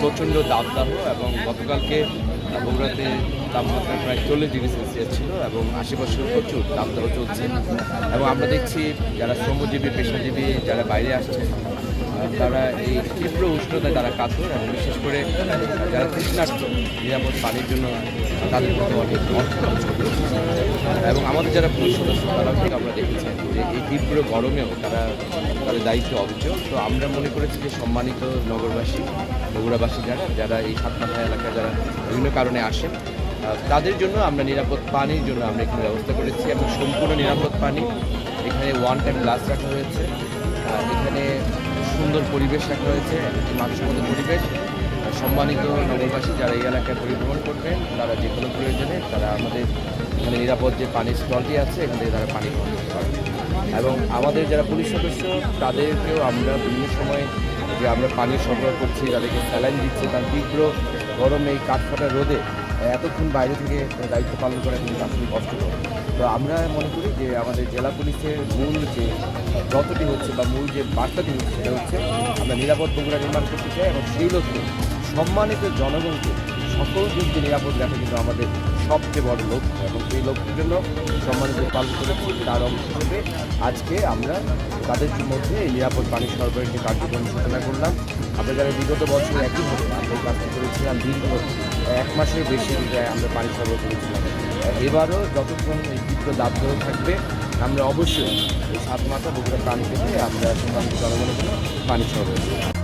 প্রচণ্ড দাবদাহ এবং গতকালকে বগুড়াতে তাপমাত্রা প্রায় চল্লিশ ডিগ্রি সেলসিয়াস ছিল এবং আশেপাশেও প্রচুর দাবদাহ চলছে। এবং আমরা দেখছি যারা শ্রমজীবী, পেশাজীবী যারা বাইরে আসছে তারা এই তীব্র উষ্ণতায় তারা কাতর এবং বিশেষ করে যারা তৃষ্ণার্থ নিরাপদ পানির জন্য তাদের মধ্যে অনেক অর্থ এবং আমাদের যারা পুলিশ সদস্য তারা ঠিক আমরা দেখেছি যে এই তীব্র গরমেও তারা তাদের দায়িত্ব অবিচল তো আমরা মনে করেছি যে সম্মানিত নগরবাসী বগুড়াবাসী যারা যারা এই সাতমাথা এলাকায় যারা বিভিন্ন কারণে আহ, তাদের জন্য আমরা নিরাপদ পানির জন্য আমরা এখানে ব্যবস্থা করেছি এবং সম্পূর্ণ নিরাপদ পানি এখানে ওয়ান টাইম গ্লাস রাখা হয়েছে। এখানে সুন্দর পরিবেশ রাখা হয়েছে একটি মানসম্মত পরিবেশ। সম্মানিত নগরবাসী যারা এই এলাকায় পরিভ্রমণ করবেন তারা যে কোনো প্রয়োজনে তারা আমাদের এখানে নিরাপদ যে পানির স্টলটি আছে এখান থেকে তারা পানি গ্রহণ করতে পারবে। এবং আমাদের যারা পুলিশ সদস্য তাদেরকেও আমরা বিভিন্ন সময় যে আমরা পানি সরবরাহ করছি তাদেরকে স্যালাইন দিচ্ছি, তার তীব্র গরমে এই কাঠফাটা রোদে এতক্ষণ বাইরে থেকে দায়িত্ব পালন করা কিন্তু আসলে কষ্টকর তো আমরা মনে করি যে আমাদের জেলা পুলিশের মূল যে যতটি হচ্ছে বা মূল যে বার্তাটি হচ্ছে, সেটা হচ্ছে আমরা নিরাপদ বগুড়া নির্মাণ করতে চাই এবং সেই লক্ষ্যে সম্মানিত জনগণকে সকল দিককে নিরাপদ রাখা কিন্তু আমাদের সবচেয়ে বড় লক্ষ্য এবং সেই লক্ষ্যের জন্য সম্মানিত পালন করেছি তার অংশ হিসেবে আজকে আমরা তাদের মধ্যে নিরাপদ পানি সরবরাহের যে কার্যক্রম সূচনা করলাম। আমরা যারা বিগত বছর একইভাবে আমরা এই কাজটি করেছিলাম, দীর্ঘ এক মাসের বেশি আমরা পানি সরবরাহ করেছিলাম। এবারও যতক্ষণ এই তীব্র দাবদাহ থাকবে, আমরা অবশ্যই এই সাত মাথা বগুড়া পানি পেতে আমরা সম্মানিত জনগণের জন্য পানি সরবরাহ